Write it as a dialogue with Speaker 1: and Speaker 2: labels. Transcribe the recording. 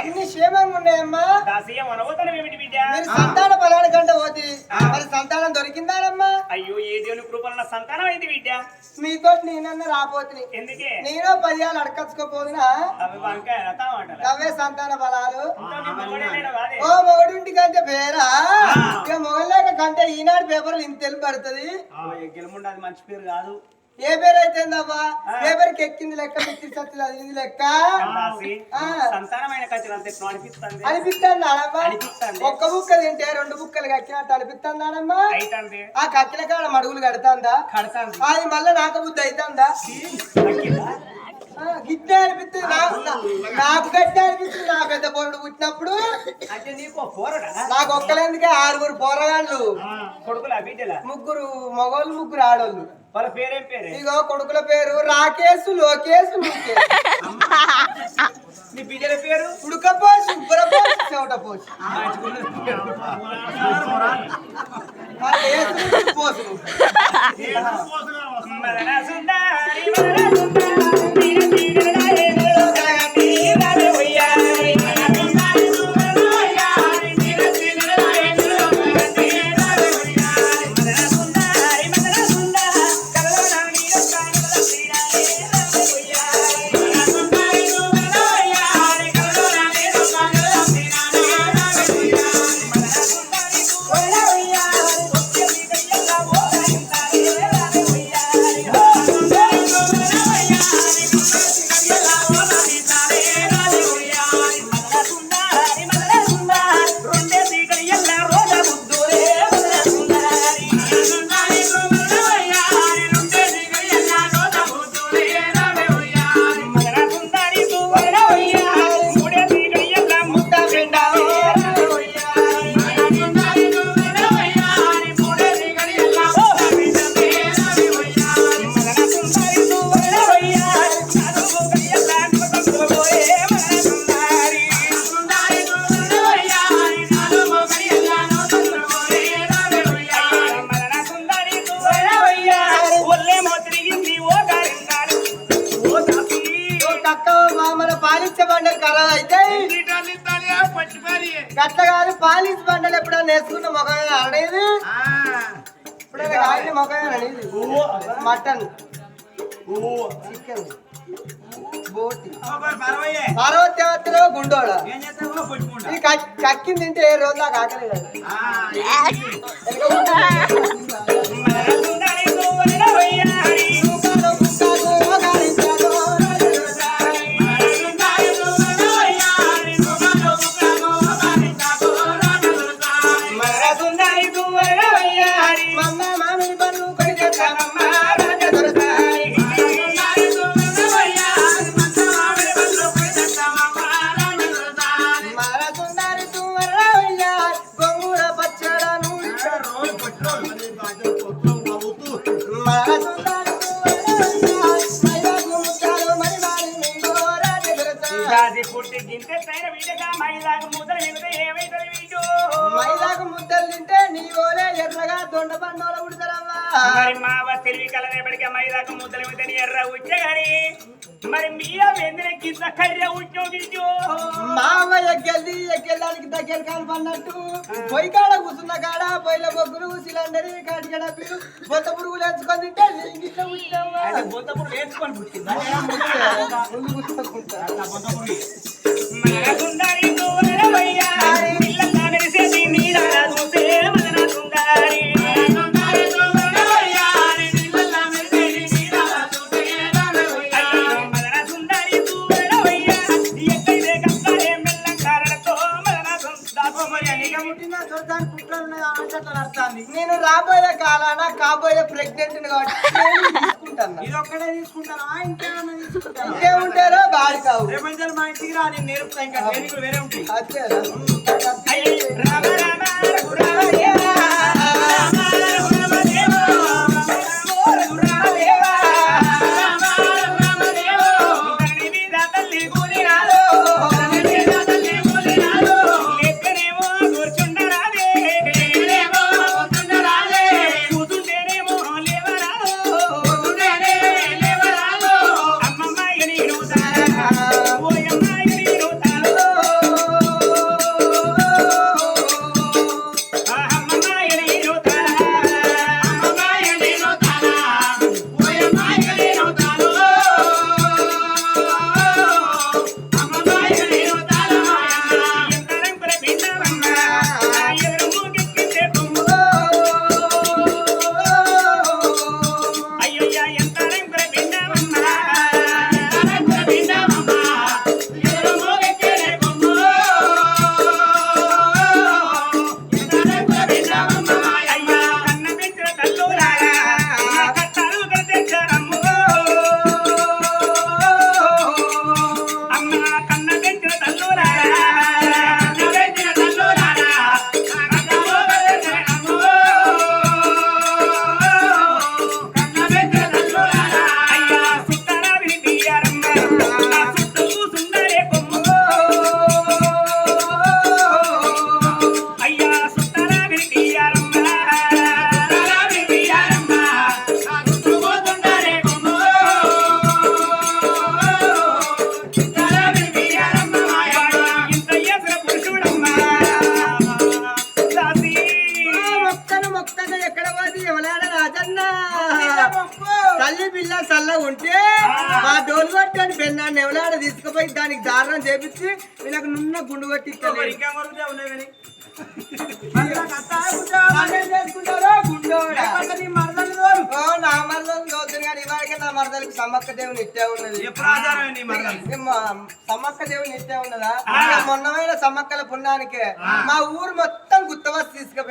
Speaker 1: అన్ని క్షేమంగా ఉన్నాయమ్మా
Speaker 2: దాసి మనవతనం ఏమిటి బిడ్డ
Speaker 1: మీరు సంతాన పోతే. మరి సంతానం దొరికిందానమ్మా
Speaker 2: అయ్యో ఏ దేవుని కృపల సంతానం అయింది బిడ్డ?
Speaker 1: మీతో నేనన్న రాపోతుని
Speaker 2: ఎందుకే?
Speaker 1: నేను పదియాలు అడకచ్చుకోపోదునా
Speaker 2: అవి
Speaker 1: సంతాన బలాలు. ఓ మొగడింటి కంటే పేరా? ఇక మొగలేక కంటే ఈనాడు పేపర్లు ఇంత తెలుపు పడుతుంది.
Speaker 2: గెలుముండ అది మంచి పేరు కాదు.
Speaker 1: ఏ పేరు అయితేందవ్వా? పేపర్కి ఎక్కింది లెక్క మిక్కి సత్తులు అది లెక్క?
Speaker 2: అనిపిస్తుంది.
Speaker 1: ఒక్క బుక్క తింటే రెండు బుక్కలు కక్కినట్టు
Speaker 2: అయితే
Speaker 1: ఆ కక్కిన కాడ మడుగులు కడతాందా? అది మళ్ళీ నాకు బుద్ధి అవుతుందా గిట్టే అనిపిస్తుంది. నాకు గట్టి అనిపిస్తుంది. నా పెద్ద పొరడు పుట్టినప్పుడు
Speaker 2: నీకు
Speaker 1: ఒక్కలేందుకే ఆరుగురు పోరగాళ్ళు.
Speaker 2: కొడుకులా బిడ్డలా?
Speaker 1: ముగ్గురు మగోళ్ళు ముగ్గురు ఆడోళ్ళు.
Speaker 2: వాళ్ళ పేరేం పేరే?
Speaker 1: ఇగో కొడుకుల పేరు రాకేశ్ లోకేశ్
Speaker 2: నీ బిడ్డల పేరు?
Speaker 1: ఉబ్బరపోసి చెవటపోసి వాళ్ళు బండలు ఎప్పుడైనా నేర్చుకున్న మొగమే అనేది ఇప్పుడైనా కాయని మొగమే అనేది మటన్. చికెన్. బోటి. పార్వత్యాత్ర గుండోడ. కక్- కక్కింది తింటే ఏ రోజు నాకు ఆకలి దొరసాని. మైదాకు ముద్దలు తింటే నీ ఓలే ఎర్రగా దొండ పండోల ఉడతారమ్మా
Speaker 2: మరి మావ తెలివి కలరేపటికి మైదాకు ముద్దల మీద ఎర్ర ఉచ్చగాని మరి మీయ వెందిన కింద కర్ర ఉచ్చోగించో
Speaker 1: మామ ఎగ్గెల్ది ఎగ్గెళ్ళడానికి దగ్గర కనపడినట్టు పొయ్యి కాడ కూర్చున్న కాడ పొయ్యిల బొగ్గులు సిలిండర్ కాటికడ పీరు బొత్త పురుగులు ఎంచుకొని తింటే లింగిట్ల
Speaker 2: వేసుకొని పుట్టిందా?
Speaker 1: ముందు
Speaker 2: సుందరి
Speaker 1: రాబోయే కాలాన కాబోయే ప్రెగ్నెంట్ కాబట్టి
Speaker 3: ఇది ఒక్కడే ఇంకేమైనా
Speaker 1: ఇంకేముంటారో బాడి కావు.
Speaker 3: రేపంచాలి మా ఇంటికి రా నేను నేర్పుతా ఇంకా. వేరే ఉంటాయి?
Speaker 1: తల్లి పిల్ల చల్లగా ఉంటే మా డోలు పట్టని పెన్నాన్ని ఎవలాడ తీసుకుపోయి దానికి దారుణం చేపించి వీళ్ళకి నున్న గుండు కొట్టి
Speaker 3: కానీ? నీ మరదలు
Speaker 1: ఇవాళకే నా మరదలకి సమ్మక్క దేవుని ఇట్టే ఉన్నది. సమ్మక్క దేవుని ఇట్టే ఉన్నదా? మొన్నమైన సమ్మక్కల పుణ్యానికే మా ఊరు మొత్తం గుత్తవస్ తీసుకుపోయి